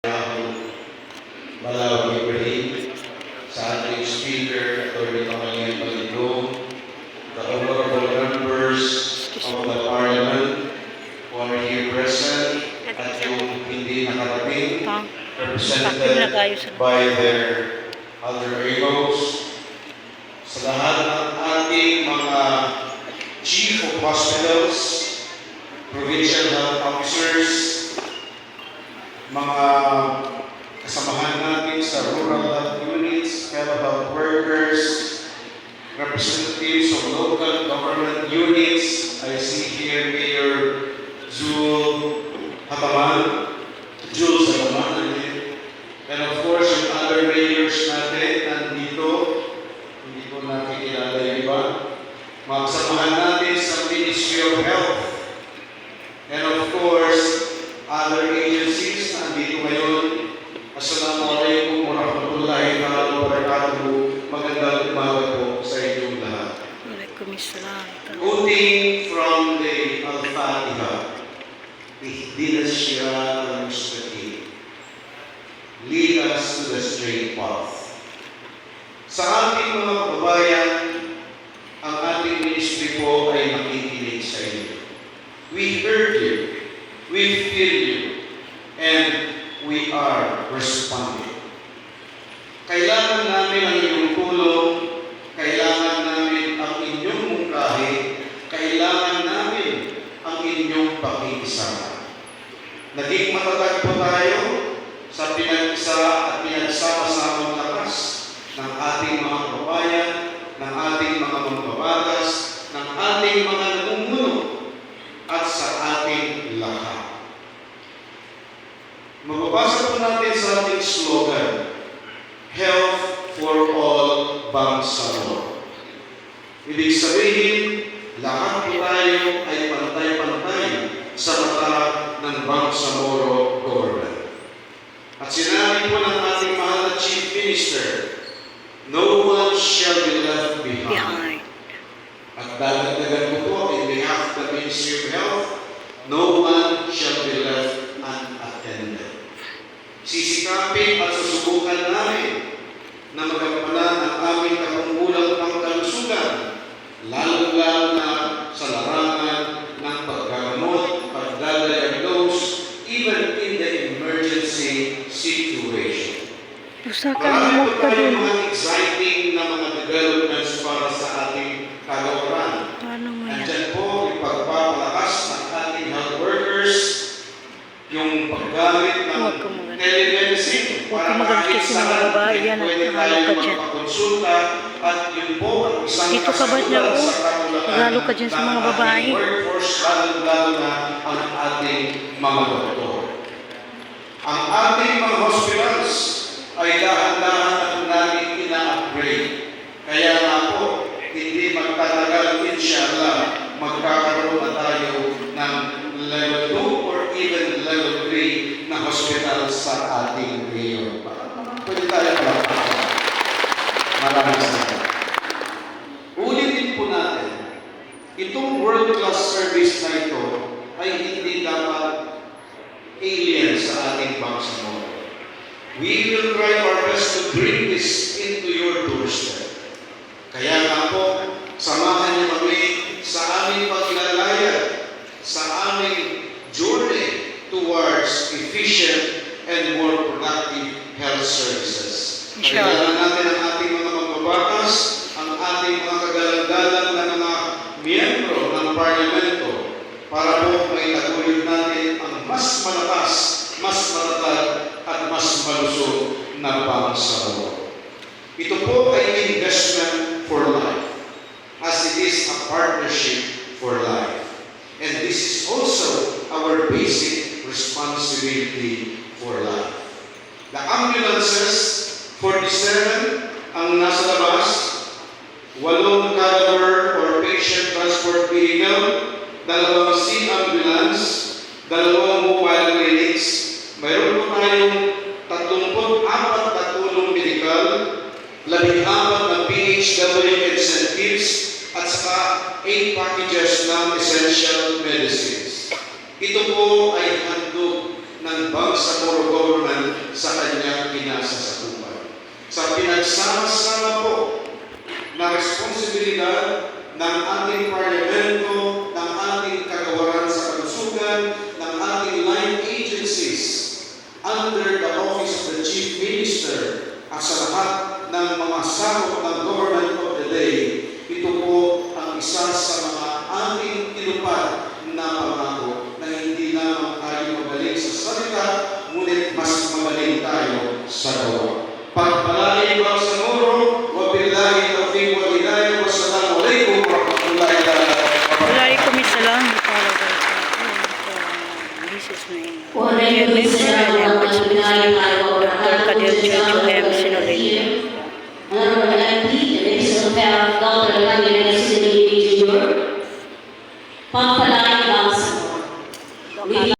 Rahul Malaw Ibrahim, sa ating speaker, Atty. Pangalian Palindong, the honorable members of the parliament who are here present, hindi nakarating, represented by their other egos, sa lahat ng ating mga chief of hospitals, provincial health officers, mga kasamahan natin sa rural health units, fellow health workers, representatives of local government units. I see here Mayor Jewel Hataman, Jules Hataman, I mean. and of course yung other mayors natin nandito, hindi ko nakikilala yung iba. Mga kasamahan natin sa Ministry of Health, And of course, other agencies na andito ngayon. Assalamualaikum warahmatullahi wabarakatuh. Magandang umaga po sa inyong lahat. Waalaikumsalam. Quoting from the Al-Fatiha, Ihdina Shirat al-Mustaqim. Lead us to the straight path. Sa ating mga kababayan, ang ating ministry po ay nakikinig sa inyo. We heard you, we feel you, and we are responding. Kailangan namin ang inyong tulong, kailangan namin ang inyong mungkahi, kailangan namin ang pakikisama. Naging matatag po tayo sa pinag-isa at pinagsama-samang lakas ng ating mga kababayan, ng ating mga mambabatas, ng ating mga namumuno, at sa ating lahat. Mababasa po natin sa ating slogan, Health for All Bangsamoro. Ibig sabihin, lahat po tayo ay ng Bangsamoro government. At sinabi po ng ating mahal na Chief Minister, No one shall be left behind. At dadagdagan ko po in behalf of the Ministry of Health, no one shall be left unattended. Sisikapin at susubukan namin na magampanan ang aming kapungkulang pangkalusugan, lalo-lalo na sa larangan ng paggagamot, pagdadiagnose, even in the emergency situation. Usa ka Marami mo po ka dun. exciting na mga developments para sa ating kalauran. Paano mo yan? Andyan po yung pagpapalakas ng ating health workers, yung paggamit ng Huwag telemedicine Huwag ka magano kasi mga babae yan at pwede ka dyan. magpakonsulta at yun po ang isang Dito ka ba niya, kasagutan oh? sa kakulangan Nahalo ka dyan sa ng mga ating babae. workforce, lalo-lalo na ang ating mga doktor. Ang ating mga hospitals ay dahan-dahan namin ina-upgrade. Kaya nga po, hindi magtatagal, inshallah, magkakaroon na tayo ng level 2 or even level 3 na hospital sa ating mayor. Pwede tayo palakpakan. Maraming salamat. Ulitin po natin, itong world-class service na ito ay hindi dapat alien sa ating Bangsamoro. We will try our best to bring this into your doorstep. Kaya nga po, samahan niyo kami sa aming paglalaya, sa aming journey towards efficient and more productive health services. Kailangan natin ang ating mga magbabakas, ang ating mga kagalang-galang na mga miyembro ng parlamento para po may taguyod natin ang mas malakas, mas matatag at mas malusog na pangsabaw. Ito po ay investment for life as it is a partnership for life. And this is also our basic responsibility for life. The ambulances, 47 ang nasa labas, walong caliber or patient transport vehicle, dalawang sea ambulance, dalawang mobile clinics, mayroon po tayong 34 na tulong medical, 14 na PHW incentives, at saka 8 packages ng essential medicines. Ito po ay handog ng Bangsamoro Government sa kanyang kinasasakupan. Sa pinagsama-sama po na responsibilidad ng ating parlamento under the office of the Chief Minister. At sa lahat ng mga sakop ng government of the day, ito po ang isa sa mga Kadir Jojo M. Sinolente. Honorable MP, the Minister of Health, Dr. Daniel Sinolente Jr. Pampalaya Bangsa.